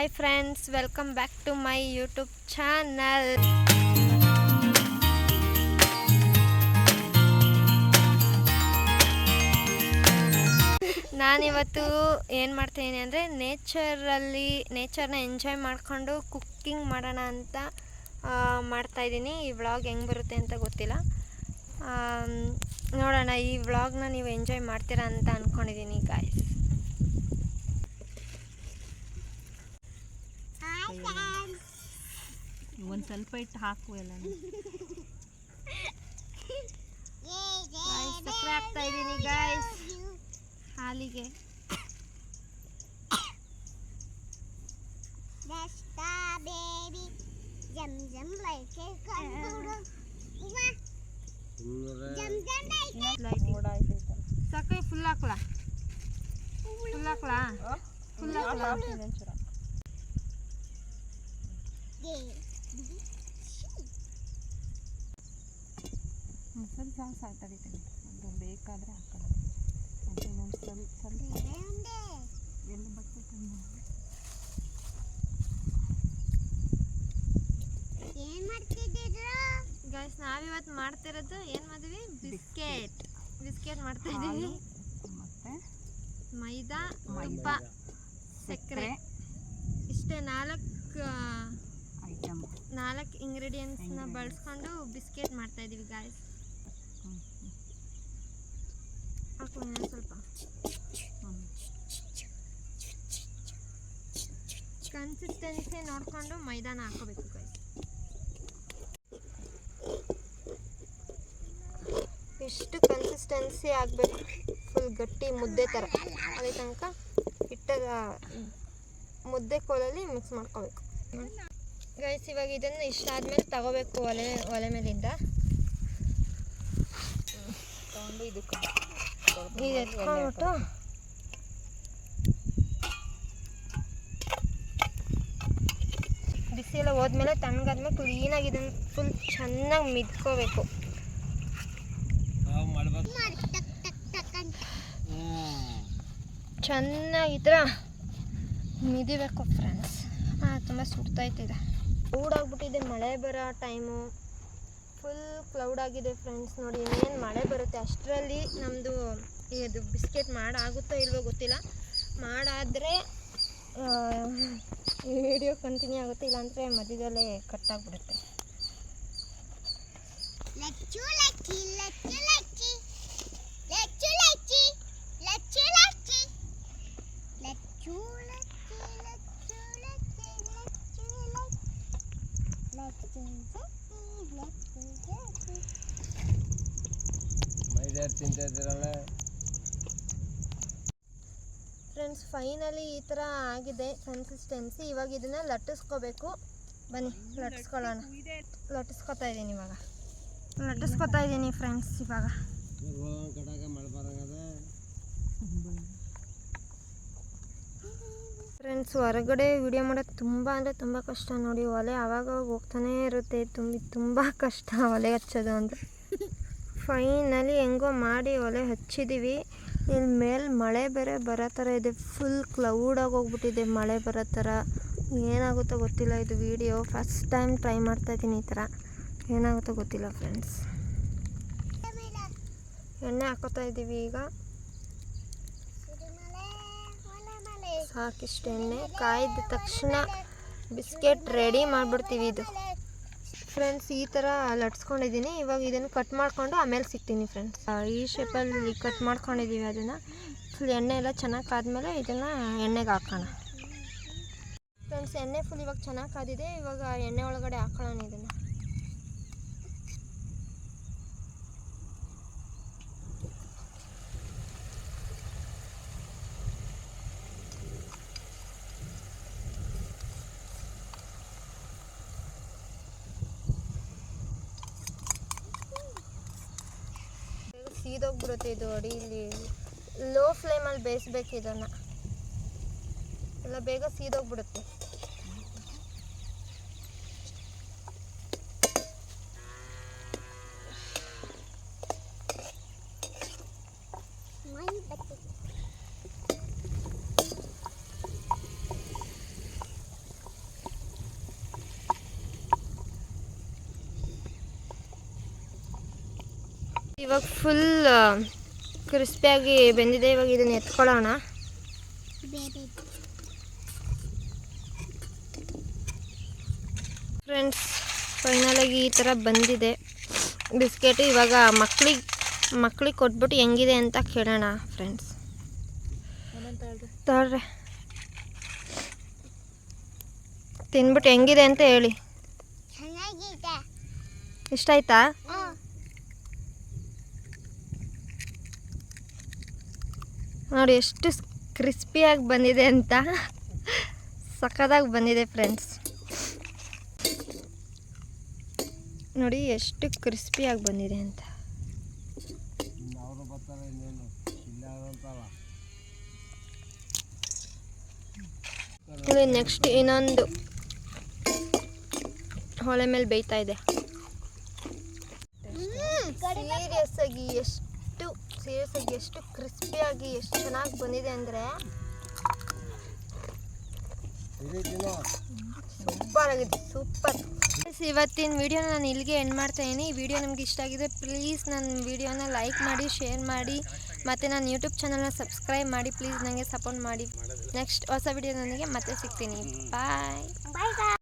Hi friends welcome back to my YouTube channel ನಾನಿವತ್ತು ಏನು ಮಾಡ್ತೀನಿ ಅಂದರೆ ನೇಚರಲ್ಲಿ, ನೇಚರ್ನ ಎಂಜಾಯ್ ಮಾಡಿಕೊಂಡು ಕುಕ್ಕಿಂಗ್ ಮಾಡೋಣ ಅಂತ ಮಾಡ್ತಾಯಿದ್ದೀನಿ ಈ ವ್ಲಾಗ್ ಹೆಂಗೆ ಬರುತ್ತೆ ಅಂತ ಗೊತ್ತಿಲ್ಲ. ನೋಡೋಣ, ಈ ವ್ಲಾಗ್ನ ನೀವು ಎಂಜಾಯ್ ಮಾಡ್ತೀರಾ ಅಂತ ಅಂದ್ಕೊಂಡಿದ್ದೀನಿ ಗಾಯ್ಸ್ ಒಂದು ಸ್ವಲ್ಪ ಇಟ್ಟು ಹಾಕು ಎಲ್ಲ ಸಕ್ಕರೆ ಹಾಕ್ತಾ ಇದ್ದೀನಿ ಗಾಯ್ಸ್ ಹಾಲಿಗೆ ಜಮ್ ಜಮ್ ಲೈಕೆ ಸಕ್ಕರೆ ಫುಲ್ ಹಾಕ್ಲಾ ಫುಲ್ ಹಾಕ್ಲಾ ಫುಲ್ ಹಾಕ್ಲಾ ಸ್ವಲ್ಪ ಸಾಸ್ ಸಾಕಾಗೈತೆ ಅದು ಬೇಕಾದರೆ ಹಾಕೋಣ ಅದು ಒಂದು ಸ್ವಲ್ಪ ಸ್ವಲ್ಪ ಎಲ್ಲ ಬಟ್ಟೆ ತಂದು ಏನ್ ಮಾಡ್ತಿದ್ದೀರಾ ಗಾಯ್ಸ್ ನಾವಿವತ್ತು ಮಾಡ್ತಿರೋದು ಏನು ಮಾಡಿದ್ವಿ ಬಿಸ್ಕೆಟ್ ಬಿಸ್ಕೆಟ್ ಮಾಡ್ತಾ ಇದ್ದೀವಿ ಮತ್ತೆ? ಮೈದಾ ತುಪ್ಪ ಸಕ್ಕರೆ. ಇಷ್ಟೇ ನಾಲ್ಕು ನಾಲ್ಕು ಇಂಗ್ರೀಡಿಯೆಂಟ್ಸ್ನ. ಬಳಸ್ಕೊಂಡು ಬಿಸ್ಕೆಟ್ ಮಾಡ್ತಾ ಇದೀವಿ ಗಾಯ್ಸ್ ಹಾಕು ಸ್ವಲ್ಪ. ಕನ್ಸಿಸ್ಟೆನ್ಸಿ ನೋಡಿಕೊಂಡು ಮೈದಾನ ಹಾಕೋಬೇಕು ಗಾಯ್ಸ್ ಇಷ್ಟು ಕನ್ಸಿಸ್ಟೆನ್ಸಿ ಆಗಬೇಕು? ಫುಲ್ ಗಟ್ಟಿ ಮುದ್ದೆ ಥರ ಅದೇ ತನಕ ಹಿಟ್ಟದ ಮುದ್ದೆ ಕೋಲಲ್ಲಿ ಮಿಕ್ಸ್ ಮಾಡ್ಕೋಬೇಕು. ಗೈಸ್ ಇವಾಗ ಇದನ್ನು ಇಷ್ಟಾದ್ಮೇಲೆ ತಗೋಬೇಕು ಒಲೆ ಒಲೆ ಮೇಲಿಂದ. ತೊಗೊಂಡು ಇದಕ್ಕೆ ಇದು ಎತ್ಕೊಂಡ್ಬಿಟ್ಟು ಬಿಸಿ ಎಲ್ಲ ಹೋದ್ಮೇಲೆ ತಣ್ಣಗಾದ್ಮೇಲೆ ಕ್ಲೀನಾಗಿ ಇದನ್ನು ಫುಲ್ ಚೆನ್ನಾಗಿ ಮಿದ್ಕೋಬೇಕು. ಮಾಡಿ ಟಕ್ ಟಕ್ ಟಕ್ ಅಂತ. ಚೆನ್ನಾಗಿ ಈ ಥರ ಮಿದಿಬೇಕು ಫ್ರೆಂಡ್ಸ್ ಹಾಂ ತುಂಬ ಸುಡ್ತೈತಿದೆ ಕ್ಲೌಡಾಗ್ಬಿಟ್ಟಿದೆ ಮಳೆ ಬರೋ ಟೈಮು. ಫುಲ್ ಕ್ಲೌಡ್ ಆಗಿದೆ ಫ್ರೆಂಡ್ಸ್ ನೋಡಿ, ಇನ್ನೇನು ಮಳೆ ಬರುತ್ತೆ. ಅಷ್ಟರಲ್ಲಿ ನಮ್ಮದು ಇದು ಬಿಸ್ಕೆಟ್ ಮಾಡಾಗುತ್ತೋ ಇಲ್ವೋ ಗೊತ್ತಿಲ್ಲ. ಮಾಡಾದರೆ ವಿಡಿಯೋ ಕಂಟಿನ್ಯೂ ಆಗುತ್ತೆ. ಇಲ್ಲಾಂದರೆ ಮಧ್ಯದಲ್ಲೇ ಕಟ್ಟಾಗ್ಬಿಡುತ್ತೆ ಮೈದಾರ್ ತಿಂತಾ ಇದ್ದೀರಲ್ಲ ಫ್ರೆಂಡ್ಸ್ ಫೈನಲಿ ಈ ಥರ ಆಗಿದೆ ಕನ್ಸಿಸ್ಟೆನ್ಸಿ ಇವಾಗ ಇದನ್ನು ಲಟ್ಟಿಸ್ಕೋಬೇಕು. ಬನ್ನಿ, ಲಟ್ಟಿಸ್ಕೊಳ್ಳೋಣ. ಲಟ್ಟಿಸ್ಕೊತಾ ಇದ್ದೀನಿ ಇವಾಗ. ಲಟ್ಟಿಸ್ಕೊತಾ ಇದ್ದೀನಿ ಫ್ರೆಂಡ್ಸ್ ಇವಾಗ. ಫ್ರೆಂಡ್ಸ್ ಹೊರಗಡೆ ವಿಡಿಯೋ ಮಾಡೋದು ತುಂಬ ಅಂದರೆ ತುಂಬ ಕಷ್ಟ. ನೋಡಿ, ಒಲೆ ಆವಾಗ ಹೋಗ್ತಾನೇ ಇರುತ್ತೆ. ತುಂಬ ತುಂಬ ಕಷ್ಟ ಒಲೆ ಹಚ್ಚೋದು ಅಂದರೆ ಫೈನಲಿ ಹೆಂಗೋ ಮಾಡಿ ಒಲೆ ಹಚ್ಚಿದ್ದೀವಿ ಇಲ್ಲಿ ಮೇಲೆ ಮಳೆ ಬೇರೆ ಬರೋ ಥರ ಇದೆ. ಫುಲ್ ಕ್ಲೌಡಾಗಿ ಹೋಗ್ಬಿಟ್ಟಿದೆ ಮಳೆ ಬರೋ ಥರ ಏನಾಗುತ್ತೋ ಗೊತ್ತಿಲ್ಲ ಇದು ವಿಡಿಯೋ ಫಸ್ಟ್ ಟೈಮ್ ಟ್ರೈ ಮಾಡ್ತಾಯಿದ್ದೀನಿ ಈ ಥರ ಏನಾಗುತ್ತೋ ಗೊತ್ತಿಲ್ಲ ಫ್ರೆಂಡ್ಸ್ ಎಣ್ಣೆ ಹಾಕೋತಾ ಇದ್ದೀವಿ ಈಗ. ಸಾಕಿಷ್ಟು ಎಣ್ಣೆ. ಕಾಯ್ದ ತಕ್ಷಣ ಬಿಸ್ಕೆಟ್ ರೆಡಿ ಮಾಡಿಬಿಡ್ತೀವಿ ಇದು. ಫ್ರೆಂಡ್ಸ್ ಈ ಥರ ಲಟ್ಸ್ಕೊಂಡಿದ್ದೀನಿ. ಇವಾಗ ಇದನ್ನು ಕಟ್ ಮಾಡಿಕೊಂಡು ಆಮೇಲೆ ಸಿಗ್ತೀನಿ ಫ್ರೆಂಡ್ಸ್ ಈ ಶೇಪಲ್ಲಿ ಕಟ್ ಮಾಡ್ಕೊಂಡಿದ್ದೀವಿ ಅದನ್ನು. ಫುಲ್ ಎಣ್ಣೆ ಎಲ್ಲ ಚೆನ್ನಾಗಿ ಕಾದ್ಮೇಲೆ ಇದನ್ನು ಎಣ್ಣೆಗೆ ಹಾಕೋಣ. ಫ್ರೆಂಡ್ಸ್ ಎಣ್ಣೆ ಫುಲ್ ಇವಾಗ ಚೆನ್ನಾಗಿ ಕಾದಿದೆ ಇವಾಗ ಎಣ್ಣೆ ಒಳಗಡೆ ಹಾಕೊಳ್ಳೋಣ ಇದನ್ನು ಬೇಗ ಸೀದೋಗ್ಬಿಡುತ್ತೆ ಇದು ಅಡಿಲಿ ಲೋ ಫ್ಲೇಮಲ್ಲಿ ಬೇಯಿಸ್ಬೇಕು ಇದನ್ನು. ಎಲ್ಲ ಬೇಗ ಸೀದೋಗ್ಬಿಡುತ್ತೆ. ಮೈ ಇವಾಗ ಫುಲ್ ಕ್ರಿಸ್ಪಿಯಾಗಿ ಬೆಂದಿದೆ. ಇವಾಗ ಇದನ್ನು ಎತ್ಕೊಳ್ಳೋಣ. ಫ್ರೆಂಡ್ಸ್ ಫೈನಲಾಗಿ ಈ ಥರ ಬಂದಿದೆ. ಬಿಸ್ಕೆಟು ಇವಾಗ ಮಕ್ಳಿಗೆ ಮಕ್ಳಿಗೆ ಕೊಟ್ಬಿಟ್ಟು ಹೆಂಗಿದೆ ಅಂತ ಕೇಳೋಣ ಫ್ರೆಂಡ್ಸ್ ತಿನ್ಬಿಟ್ಟು ಹೆಂಗಿದೆ ಅಂತ ಹೇಳಿ. ಇಷ್ಟ ಆಯ್ತಾ? ನೋಡಿ ಎಷ್ಟು ಕ್ರಿಸ್ಪಿಯಾಗಿ ಬಂದಿದೆ ಅಂತ. ಸಖತ್ತಾಗಿ ಬಂದಿದೆ ಫ್ರೆಂಡ್ಸ್. ನೋಡಿ ಎಷ್ಟು ಕ್ರಿಸ್ಪಿಯಾಗಿ ಬಂದಿದೆ ಅಂತ. ಇಲ್ಲಿ ನೆಕ್ಸ್ಟ್ ಇನ್ನೊಂದು ಹೊಳೆ ಮೇಲೆ ಬೇಯ್ತಾ ಇದೆ. ಸೀರಿಯಸ್ ಆಗಿ ಎಷ್ಟು ಸೀರಿಯಸ್ ಆಗಿ ಎಷ್ಟು ಕ್ರಿಸ್ಪಿಯಾಗಿ ಎಷ್ಟು ಚೆನ್ನಾಗಿ ಬಂದಿದೆ ಅಂದರೆ ಸೂಪರ್ ಆಗಿದೆ ಸೂಪರ್. ಇವತ್ತಿನ ವಿಡಿಯೋನ ನಾನು ಇಲ್ಲಿಗೆ ಎಂಡ್ ಮಾಡ್ತಾ ಇದ್ದೀನಿ ಈ ವಿಡಿಯೋ ನಿಮ್ಗೆ ಇಷ್ಟ ಆಗಿದೆ ಪ್ಲೀಸ್ ನನ್ನ ವಿಡಿಯೋನ ಲೈಕ್ ಮಾಡಿ ಶೇರ್ ಮಾಡಿ ಮತ್ತು ನನ್ನ ಯೂಟ್ಯೂಬ್ ಚಾನಲ್ನ ಸಬ್ಸ್ಕ್ರೈಬ್ ಮಾಡಿ ಪ್ಲೀಸ್ ನನಗೆ ಸಪೋರ್ಟ್ ಮಾಡಿ. ನೆಕ್ಸ್ಟ್ ಹೊಸ ವಿಡಿಯೋದೊಂದಿಗೆ ಮತ್ತೆ ಸಿಗ್ತೀನಿ. ಬಾಯ್ ಬಾಯ್ ಬಾಯ್